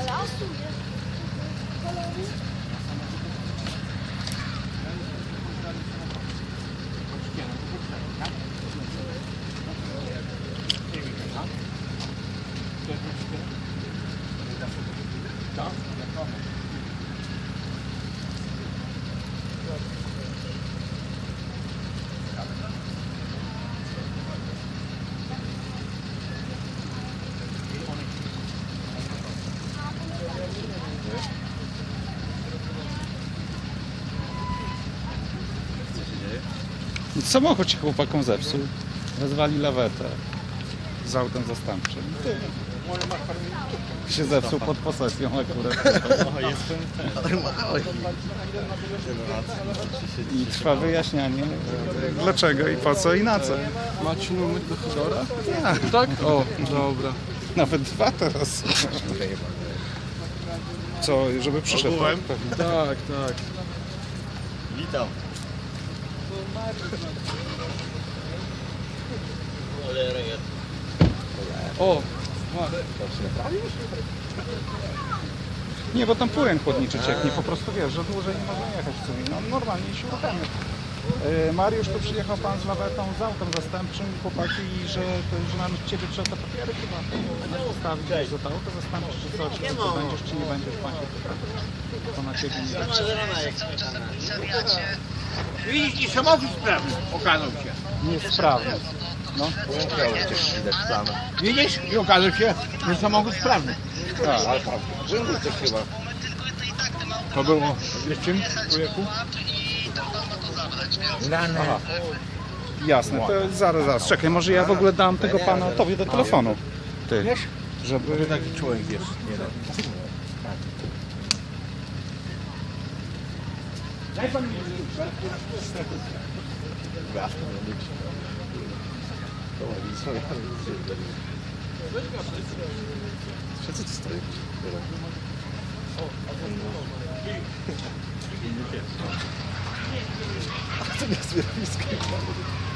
العصوية Here we go now. Good, good, good. That's what we're going to do. Done. Samochód się chłopakom zepsuł. Wezwali lawetę z autem zastępczym. Się zepsuł pod posesją akurat. I trwa wyjaśnianie dlaczego i po co i na co. Macie numer do Hedora? Tak? O, dobra. Nawet dwa teraz. Co, żeby przyszedł? Pewnie. Tak, tak. Witam. O, Nie, bo tam płyn chłodniczy cieknie, po prostu wiesz, że dłużej nie można jechać w sumie. No normalnie się uruchamia. E, Mariusz, tu przyjechał pan z lawetą, z autem zastępczym, chłopaki, i że, to, że nam ciebie trzeba te papiery chyba. Zostawić, gdzieś za to auto zastępcze, czy co, czy to będziesz, czy nie będziesz? Pan. To na ciebie nie Widzisz, i samochód sprawny okazał się. Niesprawny. No, Widzisz? I okazał się, że samochód sprawny. To było, wiesz czym, człowieku? jasne, to zaraz, zaraz, czekaj, może ja w ogóle dam tego pana tobie do telefonu. Ty, Wiesz? żeby... Taki człowiek jest. Nie Ich wir nicht. Guck mal, die ist voll Ich schätze, nicht ist direkt. Oder? Ach, du bist wieder fies geknallt.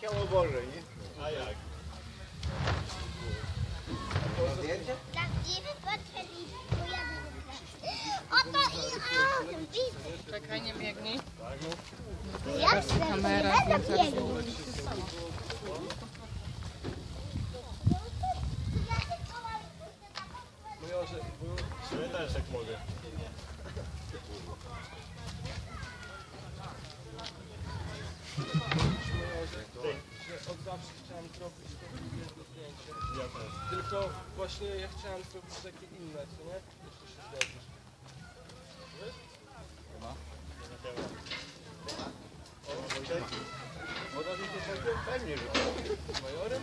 Ciało Boże, nie? Prawdziwy portret i pojadę. Oto i a, widzę. Czekaj, nie biegnij. Ja kamera nie zabiegł. Ja też jak mogę. od zawsze chciałem zrobić to jedno zdjęcie. Tylko właśnie ja chciałem zrobić takie inne, co nie? Jeszcze się zgodzisz. Pewnie, że Z majorem?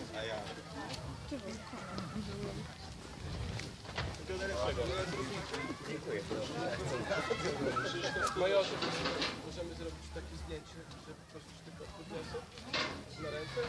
W majorze możemy zrobić takie zdjęcie, że po prostu tylko podniosę na ręce.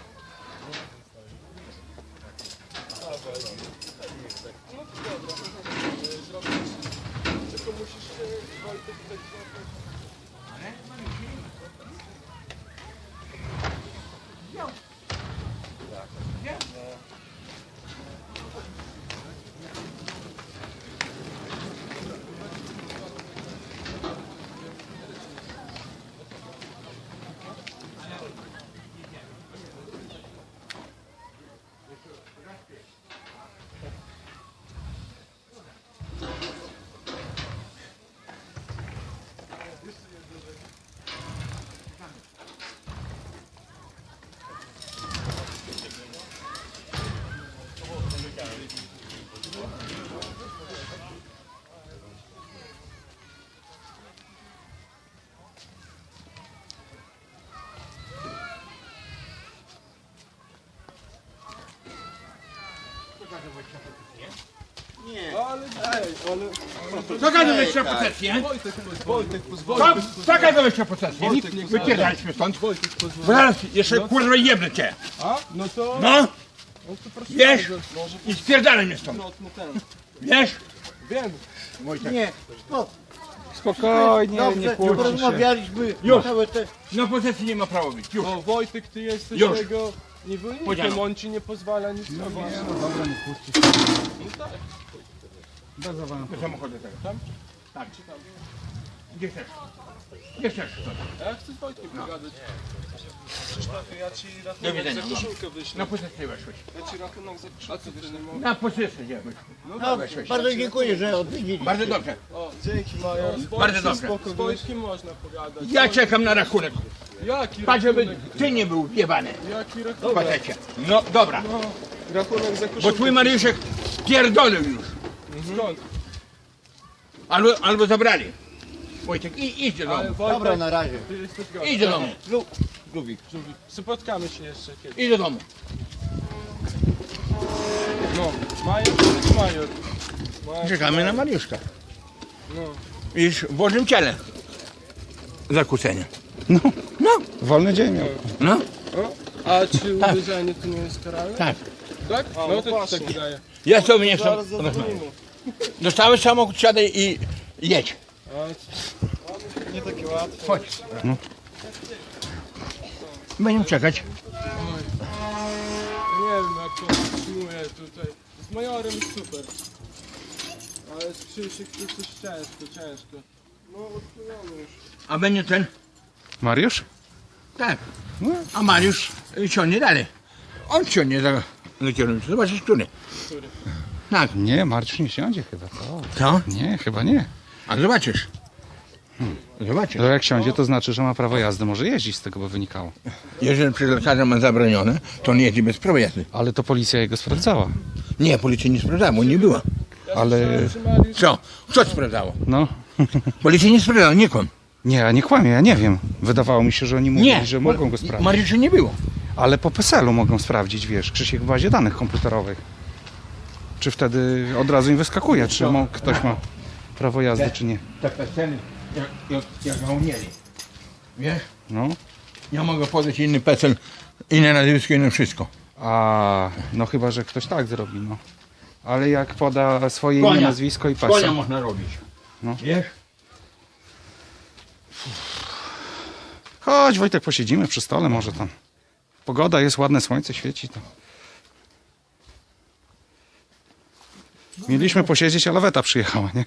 Do wejścia po sesję. Wojtek, niech Wypierdaliśmy stąd. Zaraz jeszcze kurwa jebnę cię. No to... No No Wiesz? i spierdalaj mnie stąd. ten. Wiesz? Wiem. Nie, Spokojnie, nie dobrze, kłóćcie się. Już. te... Na posesji nie ma prawa być. Już. No Wojtek, ty jesteś Już. jego niewolnikiem, on ci nie pozwala nic robić. No dobra, nie kłóćcie się. No tak. Bez awantu. Do samochodu tego. Tam? Tak. Gdzie chcesz? Gdzie chcesz? Ja chcę z Wojtkiem pogadać. Krzysztofie, ja ci Do rachunek widzenia. za koszulkę wyślę. Na posesję weszłeś. Ja ci rachunek za koszulkę wyślę. Na posesję weszłeś. No, weszłeś. bardzo dziękuję, że odwiedziliście. Bardzo dobrze. O, dzięki Major. Bardzo dobrze. z Wojtkiem można pogadać. Ja czekam na rachunek. Jaki Patrz, żeby ty nie był jebany. Jaki rachunek? patecie. No dobra. No, rachunek za Bo koszulkę. twój Mariuszek pierdolił już. Skąd? Albo, albo zabrali. Wojtek, i, idź do Ale domu. Wojtek, Dobra, na razie. ty jesteś gość. Idź do domu. Lubik. Spotkamy się jeszcze kiedyś. Idź do domu. No, Major Major. Major, Czekamy na Mariuszka. No. Już w Bożym ciele. Zakłócenie. Wolny dzień miał. No, A czy uderzenie to nie jest karalne? tak. Tak? No to tak wydaje. Ja sobie nie chcę Zaraz rozmawiać. Dostałeś samochód, siadaj i jedź. A, Nie takie łatwe. Chodź. No. Będziemy czekać. Nie wiem jak to utrzymuje tutaj. Z majorem jest super. Ale z Krzysiek to coś ciężko, ciężko. No odpłynąmy już. A będzie ten? Mariusz? Tak. A Mariusz ciągnie dalej. On ciągnie za, za. Zobaczysz, który. Który? Tak. Nie, Marcin nie siądzie chyba. To. Co? Nie, chyba nie. A zobaczysz. Zobaczysz. To jak siądzie, to znaczy, że ma prawo jazdy, może jeździć, z tego by wynikało. Jeżeli przez lekarza ma zabronione, to on jeździ bez prawa jazdy. Ale to policja jego sprawdzała. Nie, policja nie sprawdzała, bo nie była. Ale- Co? Kto sprawdzało? No. Policja nie sprawdzała, nie kon. Nie, ja nie kłamię, ja nie wiem. Wydawało mi się, że oni mówili, Nie, że mogą go sprawdzić. Mariusza nie było. Ale po PESEL-u mogą sprawdzić, wiesz, Krzysiek w bazie danych komputerowych. Czy wtedy od razu im wyskakuje, czy mo- ktoś ma prawo jazdy, czy nie. Te peceny, jak, jak, jak go mieli. Wiesz? No. Ja mogę podać inny pecel, inne nazwisko, inne wszystko. A, no chyba, że ktoś tak zrobi, no. Ale jak poda swoje imię, Konia. nazwisko i Konia PESEL. można robić. No. Wiesz? Chodź Wojtek, posiedzimy przy stole może tam. Pogoda jest, ładne słońce świeci to. Mieliśmy posiedzieć, a laweta przyjechała, nie?